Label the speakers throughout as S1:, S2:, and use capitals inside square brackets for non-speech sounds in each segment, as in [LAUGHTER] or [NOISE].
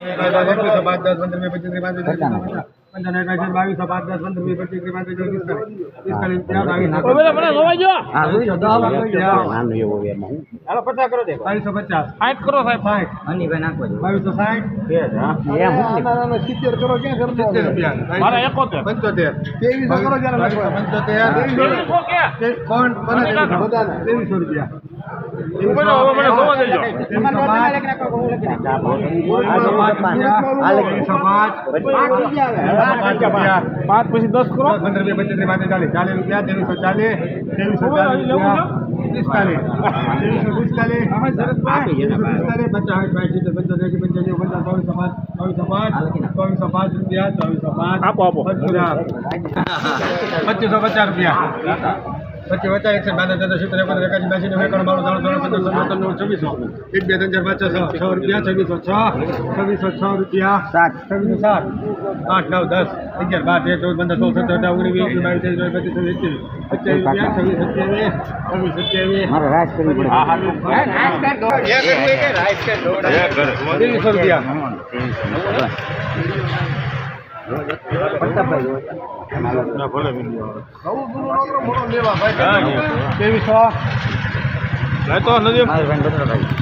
S1: પાંચ દસ પંદર વીસ પચીસ ત્રીસ પાંત્રીસ ચાલીસ પંચાવન એકાસી બાવીસો પાંચ દસ પંદર વીસ પચીસ ત્રીસ પિસ્તાલીસ પિસ્તાલીસ
S2: હાલો પચાસ કરો દે
S1: બાવીસો પચાસ
S2: સાઠ કરો સાહેબ
S1: સાઠ બાવીસો સાઠ સિત્તેર કરો ક્યાં સિત્તેર રૂપિયા
S2: એકોતેર
S1: પંચોતેર ત્રેવીસો કરો પંચોતેર કોણ ત્રેવીસો રૂપિયા પાંચ
S2: પછી દસ કરો
S1: પંદર બે પચીસ પાંત્રીસ ચાલીસ ચાલીસ રૂપિયા ત્રેવીસો ચાલીસ ત્રેવીસો ચાલીસ રૂપિયા પિસ્તાલીસ ત્રેવીસો પિસ્તાલીસ પિસ્તાલીસ પચાસ પંચોતેર એંસી પંચ્યાસી ઓગણસાઠ ચોવીસો પાંચ ચોવીસો પાંચ ચોવીસો પાંચ રૂપિયા ચોવીસો પાંચ
S2: આપો, આપો.
S1: પચીસો પચાસ રૂપિયા. પચીસ વચ્ચે એકસો બાર તેર સિત્તેર એકોતેર એકાસી બ્યાસી નેવું એકાણું બાણું ત્રણ ત્રણ પંદર સોળ ત્રણ છવ્વીસો. એક બે ત્રણ ચાર પાંચ છ છ રૂપિયા છવ્વીસો છ છવ્વીસો છ રૂપિયા સાત. છવ્વીસો સાત. આઠ નવ દસ અગિયાર બાર તેર ચૌદ પંદર સોળ સત્તર અઢાર ઓગણીસ વીસ બાવીસ ત્રેવીસ ચોવીસ પચીસ છવ્વીસ સત્યાવીસ રૂપિયા છવ્વીસ સત્યાવીસ છવ્વીસ સત્યાવીસ. ત્રેવીસો રૂપિયા.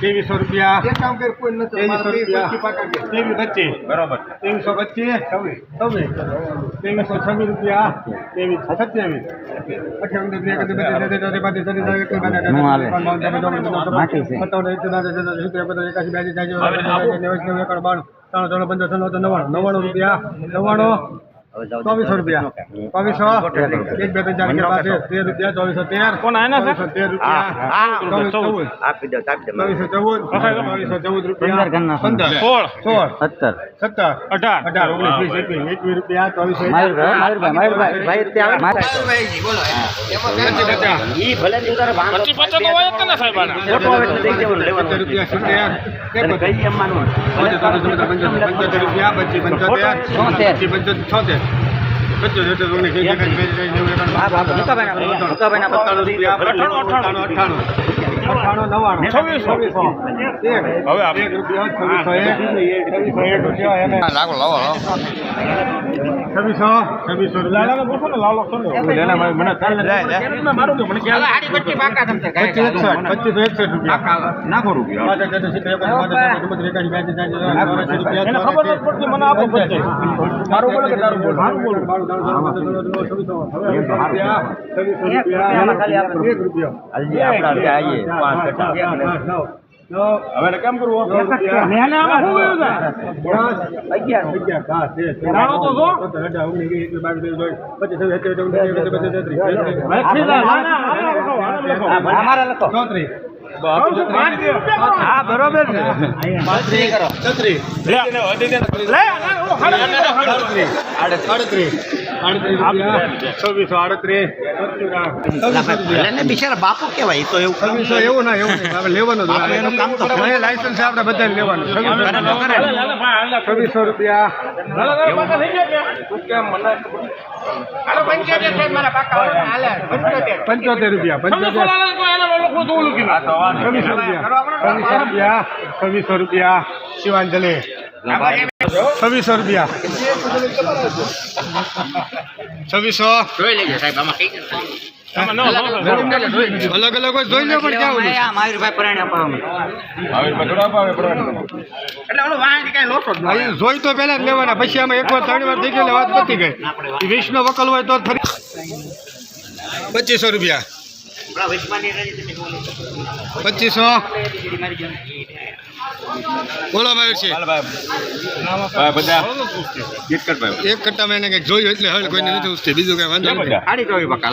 S1: ત્રેવીસો રૂપિયા ત્રેવીસો પચીસ ત્રેવીસો છવ્વીસ રૂપિયા. ત્રેવીસ સત્યાવીસ અઠ્યાવીસ ત્રણ ત્રણ પંદર ત્રણ નવ્વાણું નવ્વાણું રૂપિયા નવ્વાણું. ચોવીસો રૂપિયા. ચોવીસો એક બે ત્રણ ચાર તેર તેર રૂપિયા ચોવીસો તેર
S2: કોણ આના છે?
S1: તેર રૂપિયા ચોવીસ ચૌદ ચોવીસો ચૌદ ચોવીસો ચૌદ રૂપિયા. પંદર
S2: સોળ.
S1: સોળ.
S3: સત્તર.
S1: સત્તર.
S2: અઢાર.
S1: અઢાર ઓગણીસ વીસ એકવીસ એકવીસ રૂપિયા ચોવીસો પંચોતેર પંચોતેર અઠાણું પંચોતેર
S3: ભાઈ, ભાઈ.
S2: અઠ્ઠાણું
S1: નવ્વાણું
S2: છવ્વીસો. હવે આપ.
S1: એક છવ્વીસો છવ્વીસો
S2: લાલાને પૂછો ને લાલો છો ને મને ચાલ ને મારું તો મને ખ્યાલ
S1: પચીસ એકસઠ પચીસ એકસઠ રૂપિયા. નાખો રૂપિયા.
S2: ખબર નથી પડતી મને આપો પચીસ. મારું બોલો કે તારું બોલો? મારું બોલો.
S1: સત્તર, છવ્વીસો. રૂપિયા, એક રૂપિયો.
S3: આપણા આવીએ.
S2: હવે કેમ કરવું.
S3: હા બરોબર.
S2: ના,
S1: છવ્વીસો આડત્રીસ,
S3: બિચારા બાપુ કેવાય તો એવું
S1: છવ્વીસો એવું ના એવું આપણે લેવાનું
S3: એનું કામ તો
S1: લાયસન્સ છે આપણે બધાને લેવાનું. છવ્વીસો રૂપિયા. પંચોતેર રૂપિયા પંચોતેર. રૂપિયા. છવ્વીસો રૂપિયા. શિવાંજલિ. છવ્વીસો રૂપિયા. છવ્વીસો.
S2: આમાં ન, ન, ન, ન.
S1: અલગ અલગ હોય જોઈ લો પણ ક્યાં ઓલું?
S3: માયુરભાઈ પરાણે અપાવવાનું
S1: જોઈ તો પહેલા જ લેવાના પછી આમાં એક વાર ત્રણ વાર થઈ ગઈ એટલે વાત પતી ગઈ. વીસનો વકલ હોય તો ફરી પચીસો રૂપિયા. પચીસો. બોલો માયુર છે એક કટ્ટામાં એને કંઈક જોયું એટલે હવે કોઈને નથી ઉઠતી. બીજું કઈ વાંધો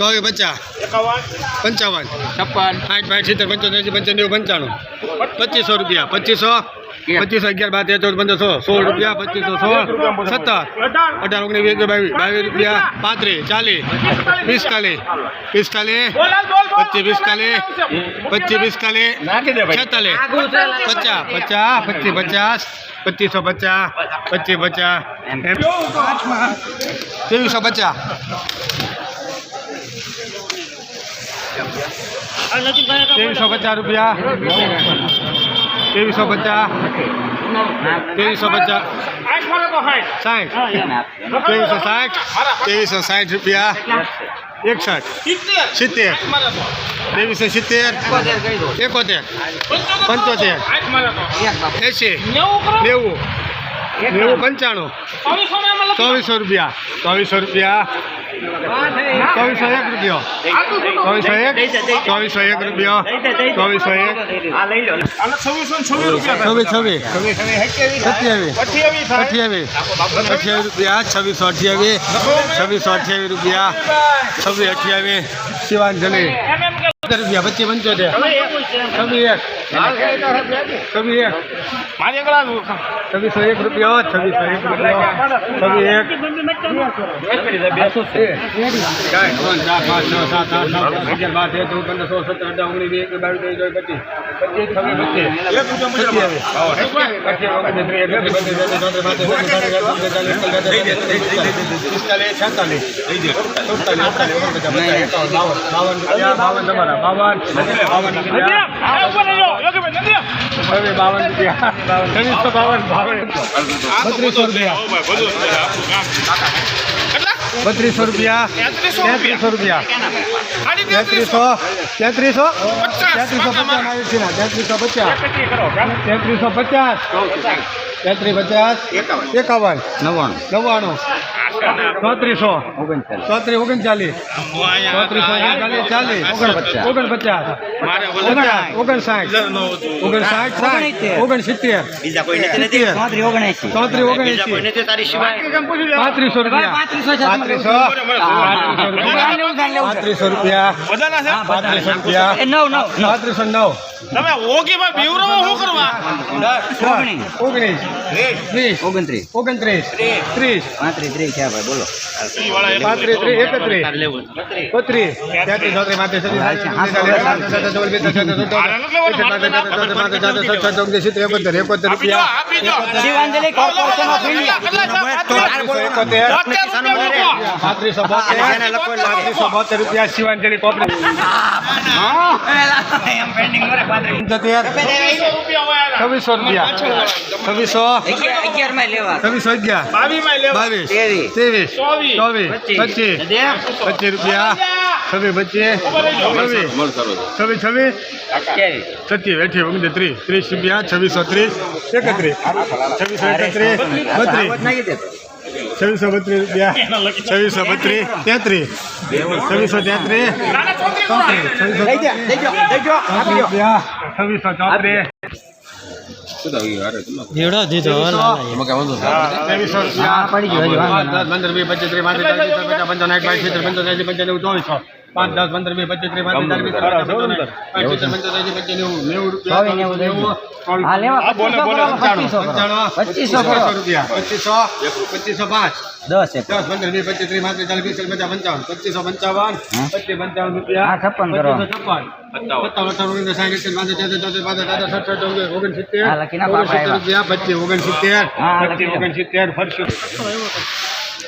S1: ચોવીસ પચાસ. પંચાવન.
S3: છપ્પન.
S1: સાઠ પાંઠ સિત્તેર પંચોતેર પંચાણું. પચીસો રૂપિયા પચીસો. પચીસો અગિયાર બાર તેર ચૌદ પંદર સો સોળ રૂપિયા પચીસો સોળ સત્તર અઢાર ઓગણીસ વીસ બાવીસ બાવીસ રૂપિયા પાંત્રીસ ચાલીસ પિસ્તાલીસ પિસ્તાલીસ પચીસ પિસ્તાલીસ પચીસ પિસ્તાલીસ છેતાલીસ પચાસ પચાસ પચીસ પચાસ પચીસો પચાસ પચીસ પચાસ એમ ત્રેવીસો પચાસ ત્રેવીસો પચાસ રૂપિયા ત્રેવીસો પચાસ. ત્રેવીસો પચાસ. સાઠ. ત્રેવીસો સાઠ. ત્રેવીસો સાઠ રૂપિયા. એકસઠ. સિત્તેર. ત્રેવીસો સિત્તેર. એકોતેર. પંચોતેર. એસી નેવું. નેવું પંચાણું. ચોવીસો રૂપિયા. ચોવીસો રૂપિયા. ચોવીસો એક રૂપિયો. ચોવીસો એક. ચોવીસો એક રૂપિયો. ચોવીસો એક. છવ્વીસ છવ્વીસ સત્યાવીસ અઠ્યાવીસ. અઠ્યાવીસ રૂપિયા. છવ્વીસો અઠ્યાવીસ. છવ્વીસો અઠ્યાવીસ રૂપિયા. છવ્વીસ અઠ્યાવીસ. શિવાંજલિ રૂપિયા પચીસ પંચોતેર. છવ્વીસ એક. છવ્વીસ એક. છવ્વીસો એક રૂપિયો છવ્વીસો એક રૂપિયો છવ્વીસ એક. ચાર, પાંચ, છ, સાત, આઠ, નવ, દસ, અગિયાર, બાર, તેર, ચૌદ, પંદર, સોળ, સત્તર, અઢાર, ઓગણીસ, એકવીસ, બાવીસ, ત્રેવીસ, ચોવીસ, પચીસ. પચીસ, છવ્વીસ, પચીસ. બાવન તમારા, બાવન, બાવન રૂપિયા, બાવન રૂપિયા. બત્રીસો રૂપિયા. બત્રીસો રૂપિયા. તેત્રીસો રૂપિયા. તેત્રીસો તેત્રીસો. તેત્રીસો. પચાસ. તેત્રીસો પચાસ તેત્રીસો પચાસ. તેત્રીસ પચાસ. એકાવન.
S3: નવ્વાણું
S1: નવ્વાણું. ચોત્રીસો. ચોત્રીસ ઓગણચાલીસ. ચોત્રીસો ઓગણચાલીસ ચાલીસ.
S3: ઓગણપચાસ.
S1: ઓગણપચાસ. ઓગણ ઓગણસાઠ. ઓગણસાઠ સાઠ. ઓગણસિત્તેર.
S3: બીજા કોઈ ચોત્રીસ ઓગણએંસી
S1: ચોત્રીસ
S3: બીજા કોઈ
S1: ઓગણએંસી
S3: નથી તારી સિવાય?
S1: પાંત્રીસો રૂપિયા.
S3: પાંત્રીસો
S1: રૂપિયા. પાંત્રીસો રૂપિયા
S3: નવ નવ નવ.
S1: પાંત્રીસો નવ.
S2: તમે ઓગીમાં બીવરો શું કરવા?
S3: ઓગણીસ.
S1: ઓગણીસ. વીસ
S3: ઓગણત્રીસ.
S1: ઓગણત્રીસ. ત્રીસ.
S3: પાંત્રીસ ત્રીસ. થયા ભાઈ બોલો શિવાંજલિ
S1: છવ્વીસો રૂપિયા છવ્વીસો
S3: અગિયારમાં લેવા
S1: છવ્વીસો અગિયાર બાવીસ
S3: ત્રેવીસ. ચોવીસ.
S1: પચીસ પચીસ રૂપિયા. છવ્વીસ પચીસ છવ્વીસ છવ્વીસ છવ્વીસ. સત્યાવીસ અઠ્યાવીસ ઓગણીસ ત્રીસ. ત્રીસ રૂપિયા છવ્વીસો ત્રીસ એકત્રીસ. છવ્વીસો એકત્રીસ બત્રીસ. છવ્વીસો બત્રીસ રૂપિયા છવ્વીસો બત્રીસ તેત્રીસ. છવ્વીસો તેત્રીસ ચોત્રીસ. છવ્વીસો ચોત્રીસ. છવ્વીસો ચોત્રીસ ત્રેવીસો રૂપિયા
S3: પડી ગયો, હજી વાંધો
S1: પાંચ, દસ, પંદર વીસ પચીસ ત્રીસ પાંત્રીસ પચાસ પંચાવન સાઠ બાવીસ પંચાવન ચોવીસો પાંચ દસ પંદર બે પચીસ ત્રીસ પાંત્રીસ પિસ્તાલીસ, પચાસ સિત્તેર નેવું નેવું રૂપિયા
S3: ચોવીસ,
S1: ચોવીસ. રૂપિયા પાંચ
S3: દસ
S1: દસ પંદર વીસ પચીસ ત્રીસ પાંત્રીસ ચાલીસ પિસ્તાલીસ પચાસ પંચાવન પચીસો પંચાવન પચીસ પંચાવન રૂપિયા
S3: છપ્પન કરો.
S1: પચીસો છપ્પન સત્તાવન અઠાવન ઓગણીસ સાઠ એકસઠ બાસઠ ચોત્રીસ પાંત્રીસ સાડત્રીસ સડસઠ ઓગણીસ ઓગણસિત્તેર ઓગણસિત્તેર રૂપિયા પચીસ ઓગણસિત્તેર પચીસ. ઓગણસિત્તેર ફરશું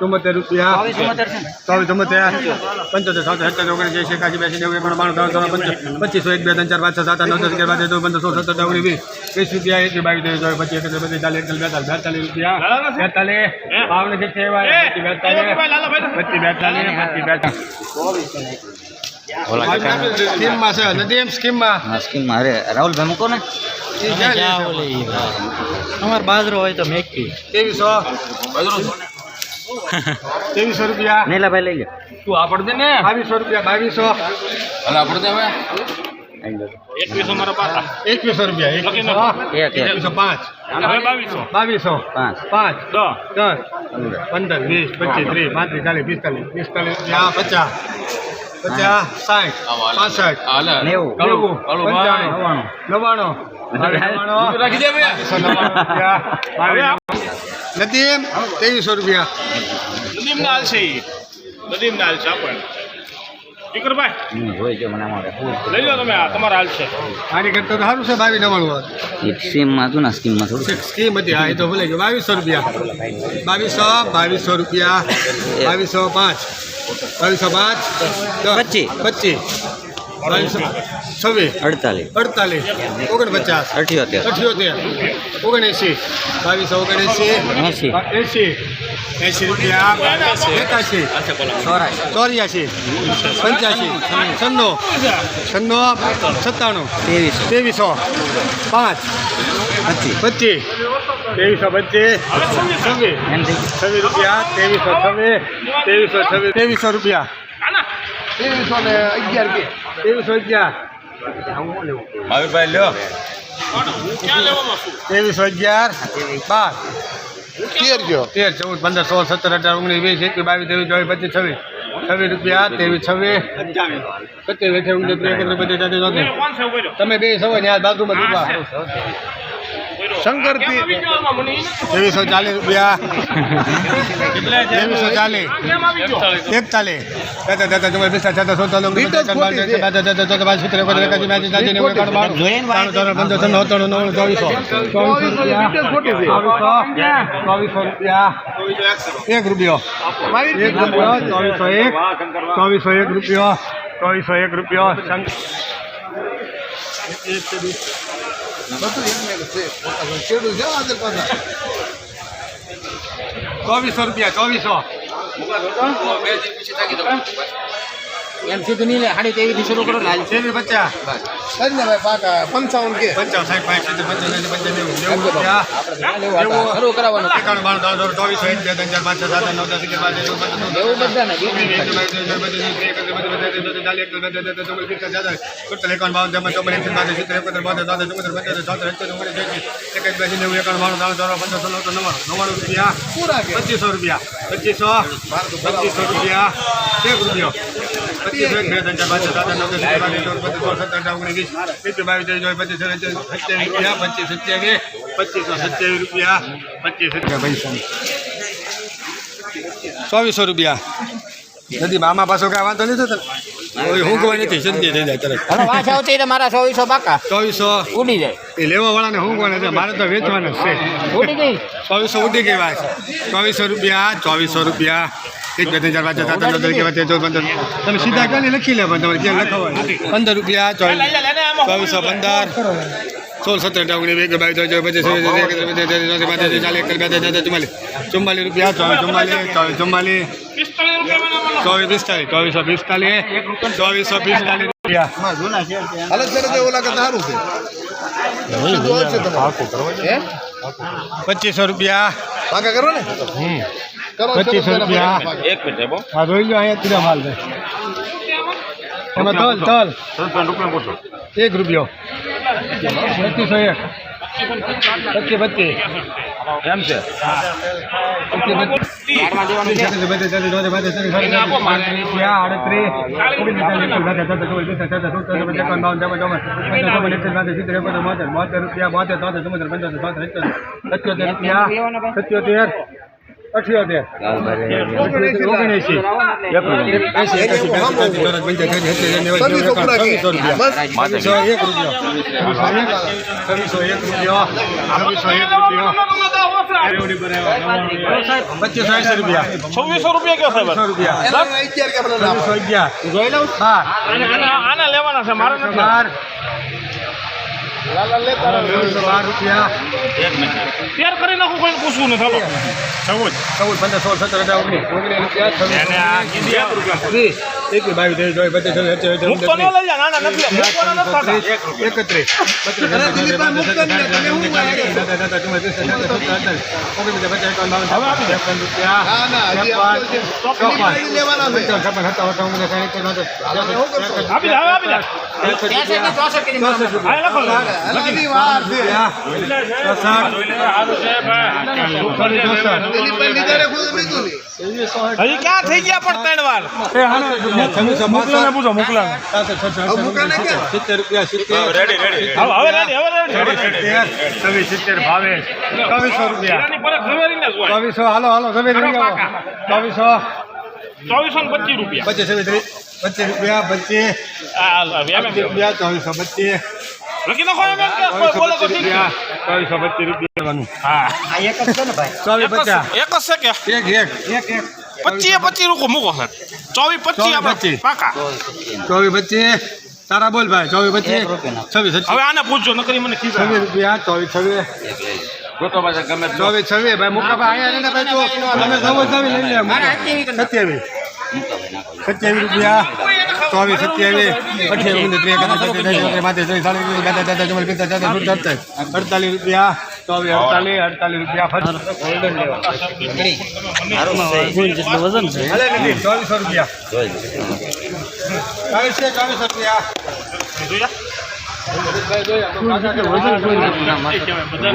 S1: ચુમ્મોતેર રૂપિયા.
S3: ચોવીસ ચુમ્મોતેર
S1: પંચોતેર સાતસો સત્તર ઓગણીસ એસી એકાસી બ્યાસી નેવું એકાણું બાણું ત્રણ ત્રણ પંચ પચીસો એક બે ત્રણ ચાર પાંચ છ સાત નવ દસ અગિયાર બાર તેર પંદર સોળ સત્તર ઓગણીસ વીસ વીસ રૂપિયા એકવીસ બાવીસ ત્રેવીસ ચોવીસ પચીસ એકત્રીસ બત્રીસ ચાલીસ એકતાલીસ બેતાલીસ બેતાલીસ રૂપિયા. બેતાલીસ. બાવન બેતાલીસ. પચીસ બેતાલીસ પચીસ બેતાલીસ. સ્કીમમાં છે નથી એમ સ્કીમમાં?
S3: સ્કીમમાં. અરે રાહુલભાઈ મૂકો ને.
S2: અમાર બાજરો હોય તો મેકી
S1: ત્રેવીસો ત્રેવીસો રૂપિયા.
S3: નીલાભાઈ લઈ લે
S1: તું આપડ દે ને? બાવીસો રૂપિયા બાવીસો. એકવીસો રૂપિયા એકવીસો.
S3: એક એક.
S1: એકવીસો પાંચ. બાવીસો.
S3: પાંચ.
S1: પાંચ. દસ. પંદર. વીસ પચીસ ત્રીસ પાંત્રીસ ચાલીસ પિસ્તાલીસ પિસ્તાલીસ રૂપિયા પચાસ પચાસ સાઠ પાસઠ
S3: નેવું.
S1: નેવું પંચાણું નવ્વાણું. નવ્વાણું. બાવીસો નવ્વાણું [LAUGHS] એમ? ત્રેવીસો રૂપિયા.
S2: નદીમ નાલ છે નદીમ નાલ છે આપણે
S3: હોય છે મને અમારે
S2: લઈ લો તમે આ તમારા હાલ છે.
S1: આની કરતા તો સારું છે બાવીસ રૂપિયા. બાવીસો બાવીસો રૂપિયા. બાવીસો પાંચ. બાવીસો પાંચ.
S3: પચીસ.
S1: પચીસ. છવ્વીસ.
S3: અડતાલીસ.
S1: અડતાલીસ. ઓગણપચાસ.
S3: અઠ્યોતેર.
S1: અઠ્યોતેર. ઓગણએંસી. બાવીસ ઓગણએંસી.
S3: એંસી.
S1: એંસી. એંસી રૂપિયા એકાશી ચોર્યાસી. પંચ્યાસી. છન્નો. છન્નો સત્તાણું.
S3: ત્રેવીસો.
S1: ત્રેવીસો. પાંચ.
S3: પચીસ.
S1: પચીસ. ત્રેવીસો પચીસ. છવ્વીસ. છવ્વીસ રૂપિયા ત્રેવીસો છવ્વીસ. ત્રેવીસો છવ્વીસ. ત્રેવીસો રૂપિયા. ત્રેવીસો ને અગિયાર કે ત્રેવીસો અગિયાર
S2: ભાવિકભાઈ લ્યો
S1: ત્રેવીસો અગિયાર બાર
S4: તેર ગયો
S1: તેર ચૌદ પંદર સોળ સત્તર અઢાર ઓગણીસ વીસ એકવીસ બાવીસ ત્રેવીસ ચોવીસ પચીસ છવ્વીસ છવ્વીસ રૂપિયા ત્રેવીસ છવ્વીસ પચીસ અઠ્યાવીસ ઓગણીસ ત્રીસ એકત્રીસ તમે બે સવાય ને આ બાજુમાં
S4: શંકર
S1: ત્રેવીસો ચાલીસ રૂપિયા. ત્રેવીસો ચાલીસ. એકતાલીસ. દાદા દાદા તમારે પિસ્તા છાતા સોતા લોકો
S4: રીત જ ખોટી છે.
S1: દાદા દાદા દાદા બાર સિત્તેર એકોતેર એકાસી બ્યાસી ત્યાસી નેવું એકાણું બાણું ત્રાણું ત્રણ પંદર ત્રણ ત્રણ નવ્વાણું ચોવીસો. ચોવીસો રૂપિયા. ચોવીસો ચોવીસો રૂપિયા. એક રૂપિયો એક રૂપિયો ચોવીસો એક. ચોવીસો એક રૂપિયો. ચોવીસો એક રૂપિયો શંક-
S4: ખેડૂત છે પાછા
S1: ચોવીસો રૂપિયા ચોવીસો
S3: એમ સીધું નહીં લે સાડી ત્રેવીસથી શરૂ કરો લાલ
S1: ત્રેવીસ કરી
S4: ને ભાઈ પાકા પંચાવન કે
S1: પંચાવન સાહેબ પાંચ સિત્તેર પંચાવન પંચાવન નેવું નેવું રૂપિયા નેવું
S3: શરૂ કરાવવાનું
S1: એકાણું બાણું ત્રણ ત્રણ ચોવીસ એક બે ત્રણ ચાર પાંચ છ સાત નવ દસ અગિયાર બાર તેર ચૌદ પંદર સોળ
S3: એવું બધા ને
S1: પચીસો રૂપિયા પચીસો પચીસો રૂપિયા એક રૂપિયો પચીસો એક બે ત્રણ ચાર પાંચ સાત આઠ નવ દસ અગિયાર બાર તેર ચૌદ સોળ સત્તર અઢાર ઓગણીસ વીસ બાવીસ ત્રેવીસ ચોવીસ પચીસ સત્યાવીસ રૂપિયા પચીસ સત્યાવીસ પચીસો સત્યાવીસ રૂપિયા પચીસ રૂપિયા ચોવીસો રૂપિયા. નથી મામા પાછો કાંઈ વાંધો નહીં થતો. હું કોઈ નથી સંધ્યા થઈ જાય તરત.
S3: હવે આવતી મારા ચોવીસો બાકા
S1: ચોવીસો.
S3: ઉડી જાય.
S1: એ લેવા વાળાને હું કોને છે મારે તો વેચવાના છે.
S3: ઉડી ગઈ.
S1: ચોવીસો ઉડી ગઈ વાત ચોવીસો રૂપિયા ચોવીસો રૂપિયા. એક બે ત્રણ ચાર પાંચ છ સાત આઠ નવ દસ અગિયાર ચૌદ પંદર. તમે સીધા કરી લખી લેવા તમારે ક્યાં લખવા પંદર રૂપિયા ચોવીસ ચોવીસો પંદર સોળ સત્તર અઢાર એક વીસ બાવીસ ચોવીસ પચીસ ચાલીસ એકત્રીસ બેત્રીસ ચુમ્માલીસ. ચુમ્માલીસ રૂપિયા ચોવીસ ચુમ્માલીસ ચોવીસ ચુમ્માલીસ. ચોવીસ પિસ્તાલીસ ચોવીસો પિસ્તાલીસ ચોવીસો પિસ્તાલીસ રૂપિયા.
S4: સારું છે.
S1: પચીસો રૂપિયા.
S4: પાકા કરો ને? કરો
S1: પચીસો
S4: શરૂ કરો
S1: રૂપિયા.
S4: પાકા.
S2: એક મિનિટ બો
S1: હા જોઈ લો અહીંયા તીરા માલ છે એમાં તલ તલ
S2: રૂપિયા પૂછો
S1: એક રૂપિયો પચીસો એક પચીસ પચીસ
S2: એમ છે
S1: સત્યોતેર અઠ્યોતેર ઓગણએંસી
S4: છવ્વીસો
S1: એક રૂપિયો છવ્વીસો રૂપિયો એક રૂપિયો
S2: છવ્વીસો સાહેબ.
S4: કે આપણે
S1: છવ્વીસો અગિયાર જોઈ લઉં બાર
S2: આના લેવાના છે મારા
S1: બાર રૂપિયા
S2: એક મિનિટ. તૈયાર કરી નાખું કોઈ પૂછવું નથી ચાલો. ચૌદ.
S1: ચૌદ પંદર સોળ સત્તર અઢાર ઓગણીસ ઓગણીસ રૂપિયા
S2: એક
S1: વીસ એકવીસ બાવીસ ત્રેવીસ ચોવીસ પચીસ છવ્વીસ. એકત્રીસ બત્રીસ
S2: ત્રણ વાર મોકલાને પૂછો
S1: સિત્તેર રૂપિયા. સિત્તેર
S2: રેડી રેડી
S1: ભાવે ચોવીસો રૂપિયા ચોવીસો હાલો હાલો ચોવીસો
S2: ચોવીસો ને પચીસ રૂપિયા.
S1: પચીસ પચીસ રૂપિયા પચીસ. પચીસ રૂપિયા ચોવીસો પચીસ. તારા બોલ ભાઈ? ચોવીસ પચીસ. છવ્વીસ
S2: હવે આને પૂછજો નકરી મને
S1: છવ્વીસ રૂપિયા ચોવીસ છવ્વીસ. ચોવીસ છવ્વીસ. ભાઈ મુકા ભાઈ અહીંયા ભાઈ તું તમે સૌ છવ્વીસ લઈ લે સત્યાવીસ. સત્યાવીસ રૂપિયા, ચોવીસ, સત્યાવીસ. અઠ્યાવીસ ત્રીસ એકત્રીસ માથે ચોવીસ દાદા દાદા ચાલીસ સુડતાલીસ અડતાલીસ રૂપિયા, ચોવીસ, અડતાલીસ અડતાલીસ રૂપિયા ચોવીસો રૂપિયા. ચોવીસ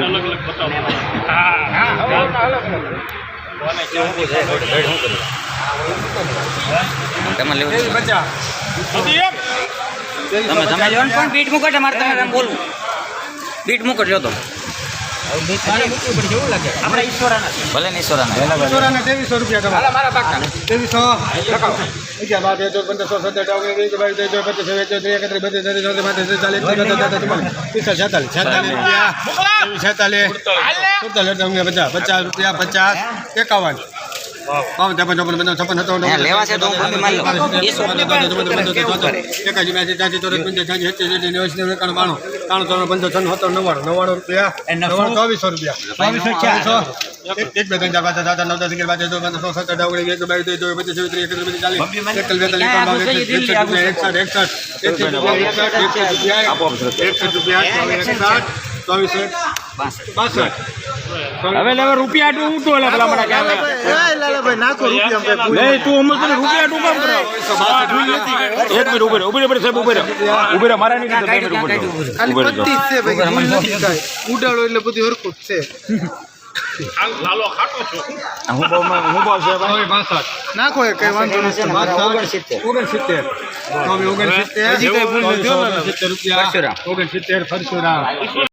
S2: અલગ અલગ બતાવો હા
S3: તમે લેવું
S1: ત્રેવીસ પચાસ લેવું
S3: તમે તમે
S1: પચાસ
S3: જો ને પણ બીટ મૂકો તમારે તમે બોલવું. બીટ મૂકો જો તો. ભલે ને ઈશ્વરાના.
S1: ઈશ્વરાના ત્રેવીસો રૂપિયા તમારા. ત્રેવીસો. અગિયાર, બાર, તેર, ચૌદ, સત્તર, અઢાર, વીસ, બાવીસ, ત્રેવીસ, પચીસ, છવ્વીસ, એકત્રીસ, બત્રીસ, તેત્રીસ, ચોત્રીસ, પાંત્રીસ, ચાલીસ, પિસ્તાલીસ, છેતાલીસ, છેતાલીસ રૂપિયા. છેતાલીસ. સુડતાલીસ, પચાસ પચાસ રૂપિયા પચાસ. એકાવન. બાવન ત્રેપન ચોપન પંચાવન છપ્પન
S3: ત્યાં લેવા છે તો ગમે મારી લઉં. એ સોળ
S1: એકાજી બ્યાસી ત્યાસી ચોરાસી પંચાસી છ્યાસી સત્યાસી અઠ્યાસી નેવું એકાણું એકાણું બાણું ત્રાણું ચોરાણું પંદર છન્નું સત્તર નવ્વાણું નવ્વાણું રૂપિયા નવ્વાણું ચોવીસો રૂપિયા ચોવીસો ચારસો એક બે ત્રણ ચાર પાંચ સાત નવ દસ અગિયાર બાર તેર પંદર સોળ સત્તર અઢાર ઓગણીસ વીસ બાવીસ ત્રેવીસ ચોવીસ પચીસ ત્રીસ એકત્રીસ બત્રીસ ચાલીસ એકતાલીસ બેતાલીસ એકાવન એકસઠ એકસઠ એકસઠ એકસઠ રૂપિયા એકસઠ રૂપિયા એકસઠ રૂપિયા ચોવીસ
S2: હવે લેવા રૂપિયા આટલું ઊંટું એટલે પેલા મને કહેવાય. લે તું અમને તને રૂપિયા આટલું કામ કરે એક મિનિટ ઊભી રહે ઊભી રહે સાહેબ ઊભી રહે. ઊભી રહે મારા નહીં ઊભી રહે. ઊભી રહે.
S1: ઉડાડો એટલે બધું હરખું છે.
S2: લાલો ખાટો છો
S1: હું બહુ હું બહુ છે ભાઈ. બાસઠ નાખો એ કઈ વાંધો નથી ઓગણસિત્તેર. ઓગણસિત્તેર.